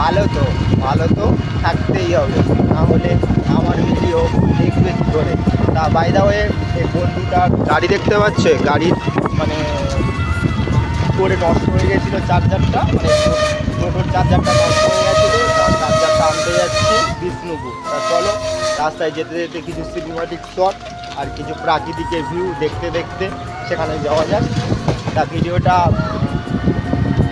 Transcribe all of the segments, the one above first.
ভালো তো ভালো তো থাকতেই হবে। না হলে আমার ভিডিও দেখবে কী করে? তা বাইদা হয়ে এই বন্ধুটা গাড়ি দেখতে পাচ্ছে? গাড়ির মানে করে নষ্ট হয়ে গেছিল চার্জারটা মানে টোটোর চার্জারটা নষ্ট হয়ে গেছিল চার্জারটা আনতে যাচ্ছি বিষ্ণুপুর। তা চলো, রাস্তায় যেতে যেতে কিছু সিনেমাটিক শট আর কিছু প্রাকৃতিকের ভিউ দেখতে দেখতে সেখানে যাওয়া যাক। তা ভিডিওটা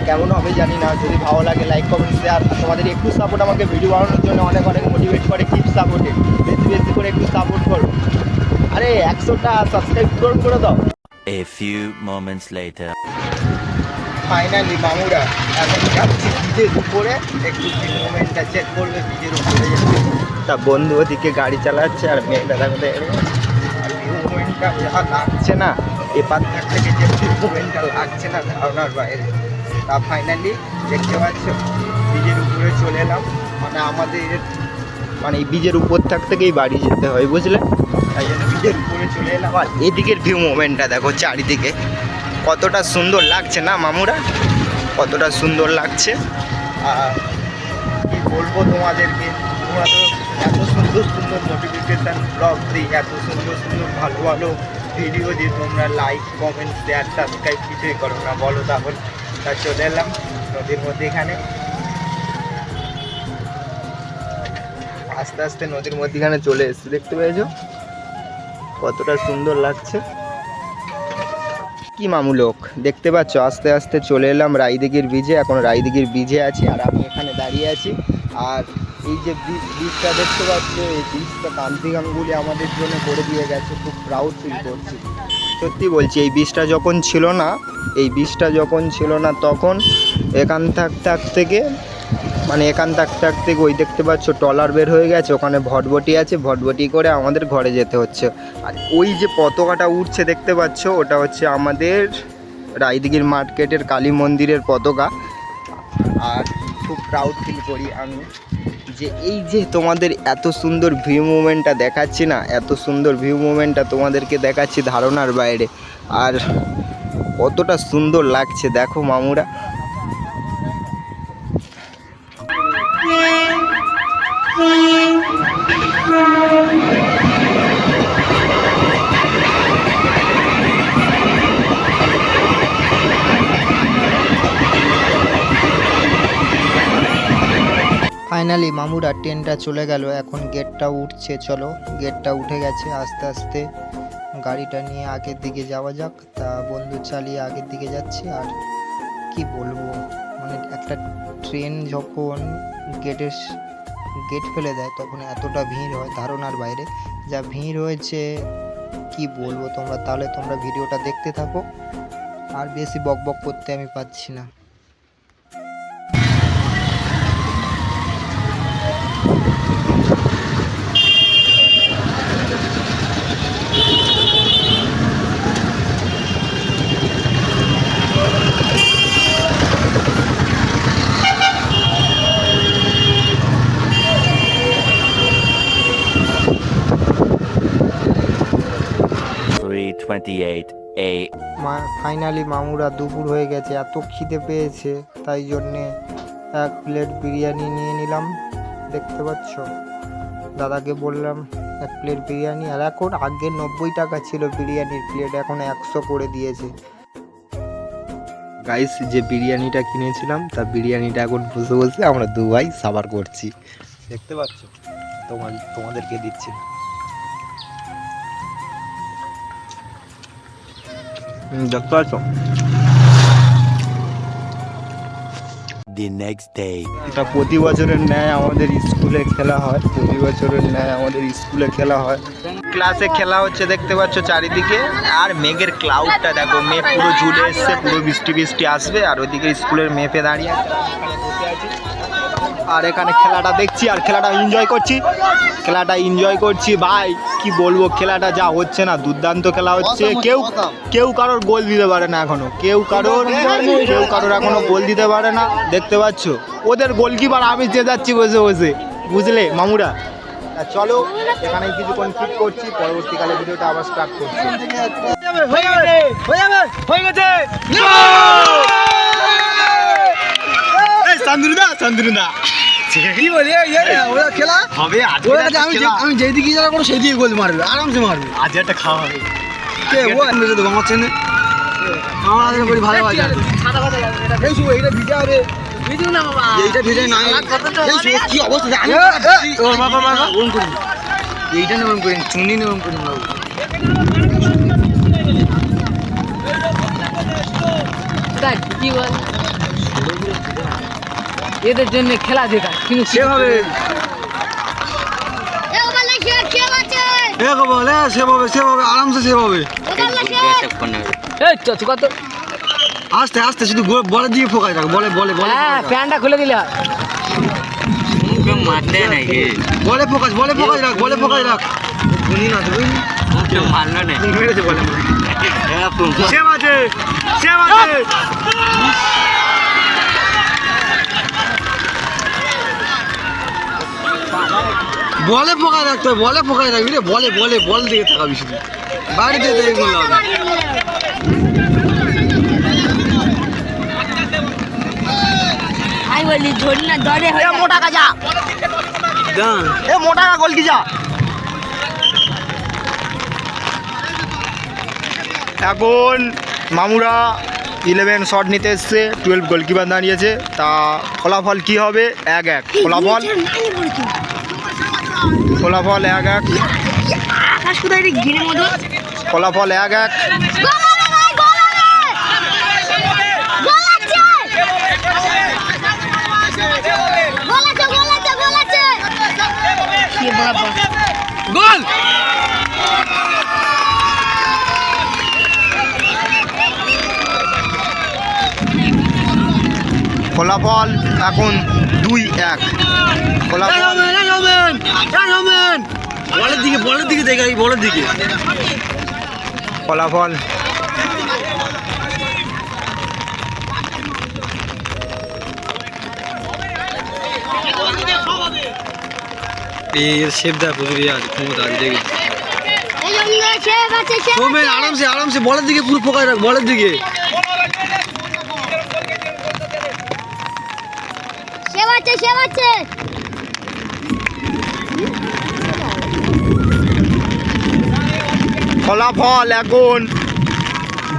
কেমন হবে জানি না। যদি ভালো লাগে লাইক কমেন্ট শেয়ার তোমাদের একটু সাপোর্ট আমাকে ভিডিও বানানোর জন্য অনেক অনেক মোটিভেট করে কিপ সাপোর্টে বেশি বেশি করে একটু সাপোর্ট করো। আরে একশোটা সাবস্ক্রাইব পূরণ করে দাও। A few moments later. Finally মামুরা এখন যাচ্ছি ব্রিজের উপরে। একটু মুভমেন্টটা চেক করবে ব্রিজের উপরে তা বন্ধু ওদিকে গাড়ি চালাচ্ছে আর মেয়ে দেখো। আর মুভমেন্টটা যা লাগছে না। এপার থেকে যে মুভমেন্টটা লাগছে না ধারণার বাইরে। তা ফাইনালি দেখতে পাচ্ছ ব্রিজের উপরে চলে এলাম। মানে আমাদের মানে এই ব্রিজের উপর থাক থেকেই বাড়ি যেতে হয়, বুঝলে? তাই জন্য ব্রিজের উপরে চলে এলাম। আর এদিকের ভিউ মোমেন্টটা দেখো চারিদিকে। কতটা সুন্দর লাগছে না মামুরা? কতটা সুন্দর লাগছে। আর কি বলব তোমাদেরকে তোমরা তো এত সুন্দর সুন্দর নোটিফিকেশান ব্লগ দিই এত সুন্দর সুন্দর ভালো ভালো ভিডিও দিই তোমরা লাইক কমেন্ট শেয়ার সাবস্ক্রাইব কিছুই করো না, বলো তাহলে। তা চলে এলাম নদীর মধ্যে এখানে। আস্তে আস্তে নদীর মধ্যেখানে চলে এসেছি, দেখতে পেয়েছ? কতটা সুন্দর লাগছে। কি মামুলক দেখতে পাচ্ছ? আস্তে আস্তে চলে এলাম রায়দিঘির ব্রিজে এখন রায়দিঘির ব্রিজে আছি আর আমি এখানে দাঁড়িয়ে আছি। আর এই যে ব্রিজটা দেখতে পাচ্ছ, এই ব্রিজটা কান্তি গাঙ্গুলি আমাদের জন্য করে দিয়ে গেছে, খুব প্রাউড ফিল করছি। সত্যি বলছি, এই বীজটা যখন ছিল না, এই বীজটা যখন ছিল না, তখন এখান থাক থাক থেকে মানে এখান থাক থাক থেকে ওই দেখতে পাচ্ছ টলার বের হয়ে গেছে, ওখানে ভটভটি আছে, ভটভটি করে আমাদের ঘরে যেতে হচ্ছে। আর ওই যে পতাকাটা উঠছে দেখতে পাচ্ছ, ওটা হচ্ছে আমাদের রায়দিগির মার্কেটের কালী মন্দিরের পতাকা। আর খুব প্রাউড ফিল করি আমি। যে এই যে তোমাদের এত সুন্দর ভিউ মুভমেন্টটা দেখাচ্ছি না, এত সুন্দর ভিউ মুভমেন্টটা তোমাদেরকে দেখাচ্ছি ধারণার বাইরে। আর কতটা সুন্দর লাগছে, দেখো মামুরা। ফাইনালি মামুরা ট্রেনটা চলে গেল। এখন গেটটা উঠছে, চলো। গেটটা উঠে গেছে, আস্তে আস্তে গাড়িটা নিয়ে আগের দিকে যাওয়া যাক। তা বন্ধু চালিয়ে আগের দিকে যাচ্ছি। আর কি বলব? মানে একটা ট্রেন যখন গেটের গেট ফেলে দেয়, তখন এতটা ভিড় হয় ধারণার বাইরে। যা ভিড় হয়েছে, কি বলব তোমরা? তাহলে তোমরা ভিডিওটা দেখতে থাকো। আর বেশি বক বক করতে আমি পাচ্ছি না। মা ফাইনালি মামুরা দুপুর হয়ে গেছে এত খিদে পেয়েছে তাই জন্যে এক প্লেট বিরিয়ানি নিয়ে নিলাম দেখতে পাচ্ছ? দাদাকে বললাম এক প্লেট বিরিয়ানি আর এখন আগে নব্বই টাকা ছিল বিরিয়ানির প্লেট এখন একশো করে দিয়েছে। গাইস যে বিরিয়ানিটা কিনেছিলাম তা বিরিয়ানিটা এখন বসে বসে আমরা দু ভাই সাবার করছি। দেখতে পাচ্ছ? তোমার তোমাদেরকে দিচ্ছি। হুম, দেখতে পাচ্ছ? The next day. এটা প্রতি বছরের ন্যায় আমাদের স্কুলে খেলা হয়। প্রতি বছরের ন্যায় আমাদের স্কুলে খেলা হয়। ক্লাসে খেলা হচ্ছে দেখতে পাচ্ছ চারিদিকে। আর মেঘের ক্লাউডটা দেখো মেঘ পুরো ঝুলে এসছে পুরো বৃষ্টি বৃষ্টি আসবে। আর ওইদিকে স্কুলের মেপে দাঁড়িয়ে আছে। আর এখানে খেলাটা দেখছি আর খেলাটা এনজয় করছি। খেলাটা এনজয় করছি। ভাই কি বলব খেলাটা যা হচ্ছে না দুর্দান্ত খেলা হচ্ছে। কেউ কেউ কারোর গোল দিতে পারে না এখনও। কেউ কারোর কেউ কারোর এখনও গোল দিতে পারে না। দেখতে পাচ্ছ? ওদের গোলকিপার আমি যে যাচ্ছি বসে বসে। বুঝলে মামুরা? চলো এখানে কিছুক্ষণ ঠিক করছি। পরবর্তীকালে ভিডিওটা আবার স্টার্ট করছি। এই চান্দুরি দাস চন্দ্রনা কি বলি ওরা খেলা? হবে ওরা আমি যে- আমি যেই দিকে যাব সেই দিকে গোল মারবে আরামসে মারবে। আজ একটা খাওয়া হবে। কে ও এমনি তো আমার চেনে আমার আগে বলি ভালো এই শুভ এইটা ভিজা হবে। এইটা ভিজে না এই শুভ, কি অবস্থা? আমি ওর বাবা বাবা ওরম করি। এইটা নরম করি চুনি নরম করি বাবু। দেখ, কি বল? এদের জন্য খেলা দেখা কিন্তু সেভাবে আছে আরামসে সেভাবে কত আস্তে আস্তে শুধু গোল- বলের ফোকাস রাখ বলে বলে বলে হ্যাঁ প্যান্টটা খুলে দিলে হয়। বলে ফোকাস বলে ফোকাস রাখ বলে ফোকাস রাখ। বুঝি না। মেরেছে বলে মাঝে বলে ফোকাস রাখতে হবে, বলে ফোকাস রাখবি রে বলে বলে বল দিকে তাকাবি শুধু। বাড়িতে দেখে বললাম আই বলি ধরি না ধরে হয়ে মোটা কাজা এ মোটা গোল কি যা। এখন মামুরা ইলেভেন শট নিতে এসছে টুয়েলভ গোলকিপার দাঁড়িয়েছে। তা ফলাফল কি হবে? এক এক। ফলাফল? ফলাফল এক এক। ফলাফল এক এক। গোল! ফলাফল এখন দুই এক। ফলাফল বলের দিকে বলের দিকে দেখে বলের দিকে। ফলাফল এর শেপ দেয় প্রচুর আছে ক্ষমতা আছে দেখি আরামসে আরামসে বলের দিকে পুরো ফোকাস রাখ বলের দিকে। সে ফলাফল এখন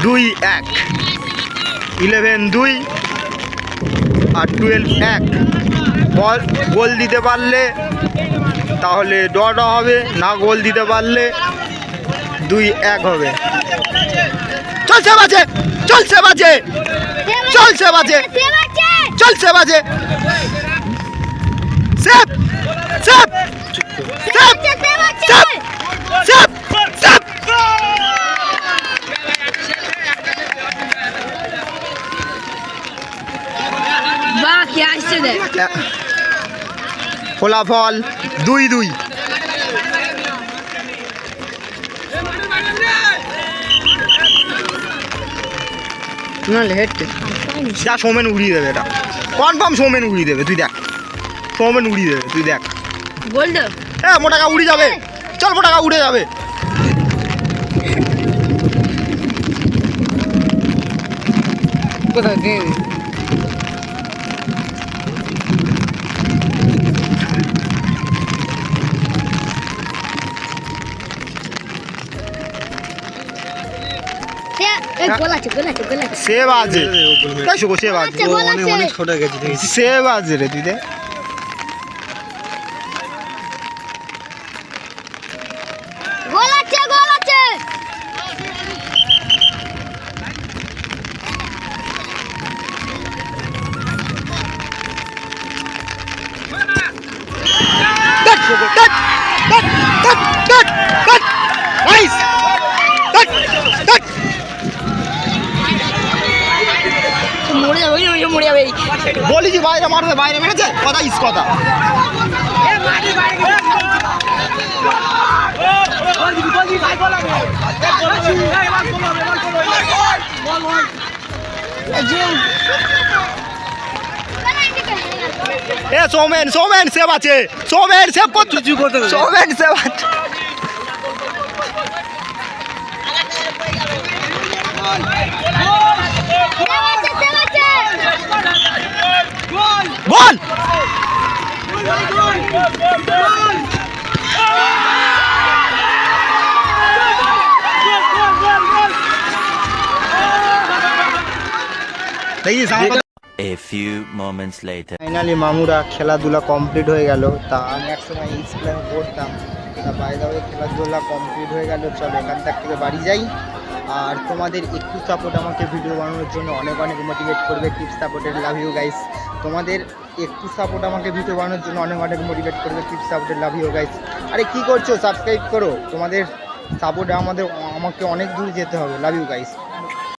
দুই এক। ইলেভেন দুই আর টুয়েলভ এক। বল গোল দিতে পারলে তাহলে ডটা হবে না গোল দিতে পারলে দুই এক হবে। চলছে বাজে চলছে বাজে চলছে বাজে চলছে বাজে। বাহ কে আসছে দেখ ফলাফল দুই দুই। না হেড যা সৌমেন উড়িয়ে দেবে এটা। কনফার্ম সৌমেন উড়িয়ে দেবে তুই দেখ। সৌমেন উড়িয়ে দেবে তুই দেখ। বল তো। হ্যাঁ মোটাকা উড়ে যাবে। চল মোটাকা উড়ে যাবে। কোথায়। সে আছে আছে আছে। বাজে সে বাজে অনেক আছে। ছোট গেছে দেখেছি। সে বাজে রে তুই বাইরে মেরেছে কথা ইস কথা এ সৌমেন সৌমেন সেভ আছে সৌমেন সেভ করতে। সৌমেন সেভ আছে সে আছে বল A few moments later. Finally মামুরা খেলাধুলা কমপ্লিট হয়ে গেল। তা আমি এক সময় স্কুলে পড়তাম। তা বাইরে খেলাধুলা কমপ্লিট হয়ে গেল। চলো এখান থেকে বাড়ি যাই। আর তোমাদের একটু সাপোর্ট আমাকে ভিডিও বানানোর জন্য অনেক অনেক মোটিভেট করবে। টিপস সাপোর্টের লাভ ইউ গাইস তোমাদের একটু সাপোর্ট আমাকে ভিডিও বানানোর জন্য অনেক অনেক মোটিভেট করবে। কিপ সাপোর্টে লাভ ইউ গাইস আরে কী করছ? সাবস্ক্রাইব করো। তোমাদের সাপোর্টে আমাদের, আমাকে অনেক দূর যেতে হবে। Love you guys